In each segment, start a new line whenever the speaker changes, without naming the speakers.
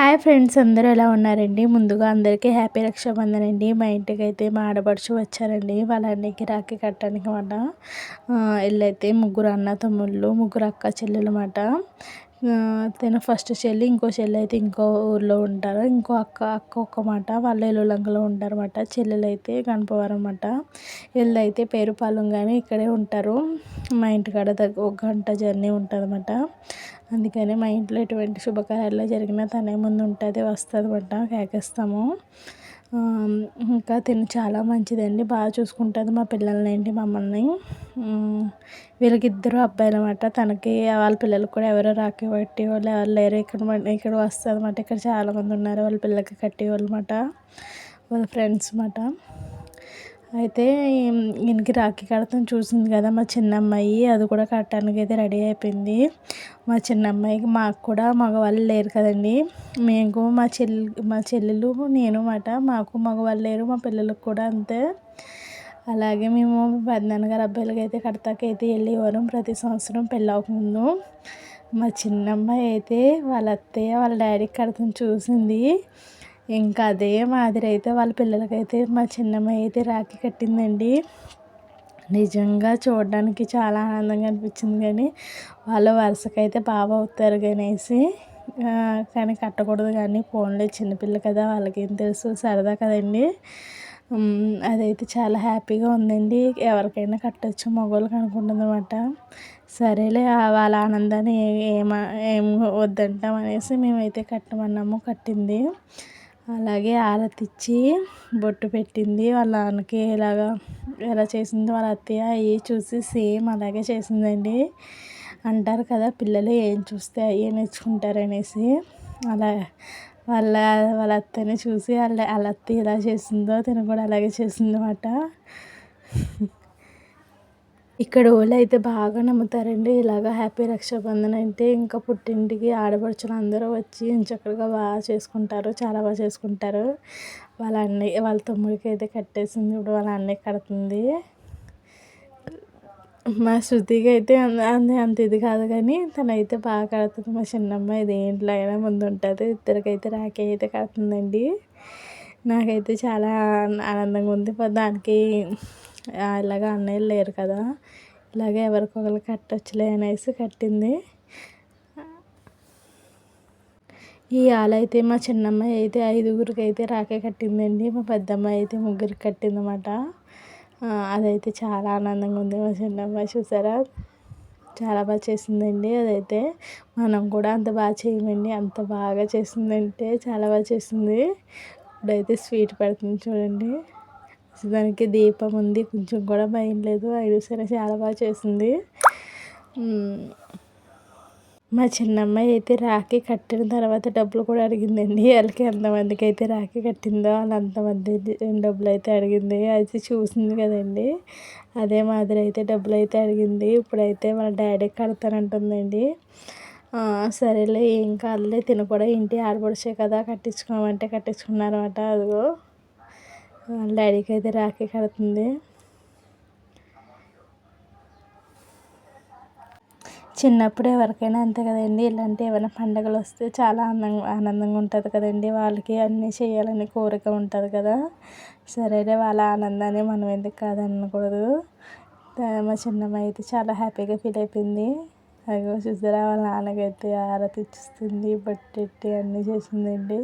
Hi friends అందరూ ఎలా ఉన్నారండి? ముందుగా అందరికీ హ్యాపీ రక్షాబంధన్ అండి మా ఇంటికి అయితే మా ఆడపడుచు వచ్చారండి. వాళ్ళ అన్నకి రాఖీ కట్టడానికి మాట వీళ్ళైతే ముగ్గురు అన్న తమ్ముళ్ళు ముగ్గురు అక్క చెల్లెలు మాట తన ఫస్ట్ చెల్లి ఇంకో చెల్లి అయితే ఇంకో ఊర్లో ఉంటారు. ఇంకో అక్క అక్క ఒక్క మాట వాళ్ళు ఎల్లులంకలో ఉంటారన్నమాట. చెల్లెలు అయితే గణపవరం అనమాట వీళ్ళు అయితే పేరుపాలెం కానీ ఇక్కడే ఉంటారు. మా ఇంటికాడ దగ్గర ఒక గంట జర్నీ ఉంటుంది అనమాట అందుకని మా ఇంట్లో ఎటువంటి శుభకార్యాలు జరిగినా తనే ముందు ఉంటుంది వస్తుంది అనమాట కేకేస్తాము. ఇంకా తిని చాలా మంచిదండి. బాగా చూసుకుంటుంది మా పిల్లల్ని ఏంటి మమ్మల్ని. వీళ్ళకి ఇద్దరు అబ్బాయిలు అనమాట తనకి వాళ్ళ పిల్లలకు కూడా ఎవరో రాఖీ కట్టి వాళ్ళు ఎవరు లేరు. ఇక్కడ ఇక్కడ వస్తుంది అనమాట ఇక్కడ చాలామంది ఉన్నారు. వాళ్ళ పిల్లలకి కట్టేవాళ్ళు అనమాట వాళ్ళ ఫ్రెండ్స్ అనమాట అయితే ఈయనకి రాఖీ కడతాం చూసింది కదా మా చిన్న అమ్మాయి అది కూడా కట్టడానికి అయితే రెడీ అయిపోయింది. మా చిన్న అమ్మాయికి మాకు కూడా మగవాళ్ళు లేరు కదండి. మేము మా చెల్లి మా చెల్లెలు నేను మాట మాకు మగవాళ్ళు లేరు మా పిల్లలకు కూడా అంతే. అలాగే మేము పెద్దనాన్నగారు అబ్బాయిలకి అయితే కడతాకైతే వెళ్ళేవారు ప్రతి సంవత్సరం పెళ్ళి అవ్వకముందు. మా చిన్నమ్మాయి అయితే వాళ్ళ అత్తయ్య వాళ్ళ డాడీకి కడతాం చూసింది. ఇంకా అదే మాదిరి అయితే వాళ్ళ పిల్లలకైతే మా చిన్నమ్మాయి అయితే రాఖీ కట్టిందండి. నిజంగా చూడడానికి చాలా ఆనందంగా అనిపించింది కానీ వాళ్ళ వరుసకైతే బాగా అవుతారు కనేసి కానీ కట్టకూడదు కానీ ఫోన్లో చిన్నపిల్ల కదా వాళ్ళకేం తెలుసు సరదా కదండి. అదైతే చాలా హ్యాపీగా ఉందండి. ఎవరికైనా కట్టచ్చు మగవాళ్ళకి అనుకుంటుందన్నమాట. సరేలే వాళ్ళ ఆనందాన్ని ఏమ ఏం వద్దంటాం అనేసి మేమైతే కట్టమన్నాము కట్టింది. అలాగే ఆరతి బొట్టు పెట్టింది. వాళ్ళ నాన్నకి ఎలాగా ఎలా చేసిందో వాళ్ళ అత్తయ్య అవి చూసి సేమ్ అలాగే చేసిందండి. అంటారు కదా పిల్లలు ఏం చూస్తే అవే నేర్చుకుంటారు అనేసి అలా వాళ్ళ వాళ్ళ అత్తని చూసి వాళ్ళ వాళ్ళ అత్తయ్య ఎలా చేసిందో తిన కూడా అలాగే చేసిందన్నమాట. ఇక్కడ వాళ్ళు అయితే బాగా నమ్ముతారండి. ఇలాగ హ్యాపీ రక్షాబంధన్ అంటే ఇంకా పుట్టింటికి ఆడపడుచులు అందరూ వచ్చి చక్కగా బాగా చేసుకుంటారు. చాలా బాగా చేసుకుంటారు. వాళ్ళ అన్నయ్య వాళ్ళ తమ్ముడికి అయితే కట్టేసింది. ఇప్పుడు వాళ్ళ అన్నయ్య కడుతుంది. మా శృతికి అయితే అంత అంత ఇది కాదు కానీ తనైతే బాగా కడుతుంది. మా చిన్నమ్మ ఇది ఏంట్లో అయినా ముందు ఉంటుంది. ఇద్దరికైతే రాఖీ అయితే కడుతుందండి. నాకైతే చాలా ఆనందంగా ఉంది. దానికి ఇలాగ అన్నయ్యలు లేరు కదా. ఇలాగే ఎవరికొకరు కట్టొచ్చులే అనేసి కట్టింది. ఈ ఆలైతే మా చిన్నమ్మాయి అయితే ఐదుగురికి అయితే రాకే కట్టిందండి. మా పెద్దమ్మాయి అయితే ముగ్గురికి కట్టిందన్నమాట. అదైతే చాలా ఆనందంగా ఉంది మా చిన్నమ్మాయి చూసారా? చాలా బాగా చేసిందండి అదైతే. మనం కూడా అంత బాగా చేయమండి. అంత బాగా చేసిందంటే చాలా బాగా చేసింది. ఇప్పుడైతే స్వీట్ పెడుతుంది చూడండి. దానికి దీపం ఉంది. కొంచెం కూడా భయం లేదు. అయినా సరే చాలా బాగా చేసింది. మా చిన్నమ్మాయి అయితే రాఖీ కట్టిన తర్వాత డబ్బులు కూడా అడిగిందండి. వాళ్ళకి ఎంతమందికి అయితే రాఖీ కట్టిందో వాళ్ళు అంతమంది డబ్బులు అయితే అడిగింది. అది చూసింది కదండి. అదే మాదిరి అయితే డబ్బులు అయితే అడిగింది. ఇప్పుడైతే వాళ్ళ డాడీకి కడతానంటుందండి. సరేలే ఏం కాదులే తిన కూడా. ఇంటి ఆడపడిచే కదా కట్టించుకోమంటే కట్టించుకున్నారన్నమాట. అదిగో. వాళ్ళ డాడీకి అయితే రాఖీ కడుతుంది. చిన్నప్పుడు ఎవరికైనా అంతే కదండి ఇలాంటి ఏమైనా పండగలు వస్తే చాలా ఆనందంగా ఆనందంగా ఉంటుంది కదండి. వాళ్ళకి అన్నీ చేయాలని కోరిక ఉంటుంది కదా. సరేనే వాళ్ళ ఆనందాన్ని మనం ఎందుకు కాదనకూడదు. మా చిన్నమ్మాయి అయితే చాలా హ్యాపీగా ఫీల్ అయిపోయింది. అదిగో చూసారా వాళ్ళ నాన్నకైతే ఆరతి ఇచ్చిస్తుంది బట్టెట్టి అన్నీ చేసిందండి.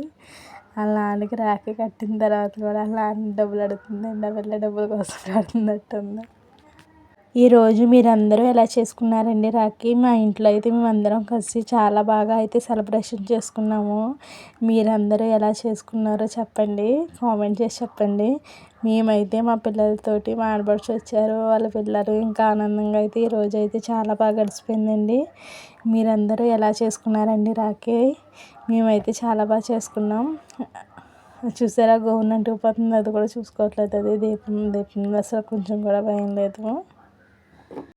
వాళ్ళ నాన్నకి రాఖీ కట్టిన తర్వాత కూడా వాళ్ళ నాన్న డబ్బులు అడుగుతుందండి ఆ పిల్ల డబ్బుల కోసం అడుగుతున్నట్టుంది. ఈరోజు మీరందరూ ఎలా చేసుకున్నారండి రాఖీ? మా ఇంట్లో అయితే మేమందరం కలిసి చాలా బాగా అయితే సెలబ్రేషన్ చేసుకున్నాము. మీరందరూ ఎలా చేసుకున్నారో చెప్పండి. కామెంట్ చేసి చెప్పండి. మేమైతే మా పిల్లలతోటి మా ఆడపడుచు వచ్చారు. వాళ్ళ పిల్లలు ఇంకా ఆనందంగా అయితే ఈరోజు అయితే చాలా బాగా గడిచిపోయిందండి. మీరందరూ ఎలా చేసుకున్నారండి రాఖీ? మేమైతే చాలా బాగా చేసుకున్నాం. చూసారా గవర్నమెంట్ పోతుంది. అది కూడా చూసుకోవట్లేదు. అది దీపం దీపం. అసలు కొంచెం కూడా భయం లేదు.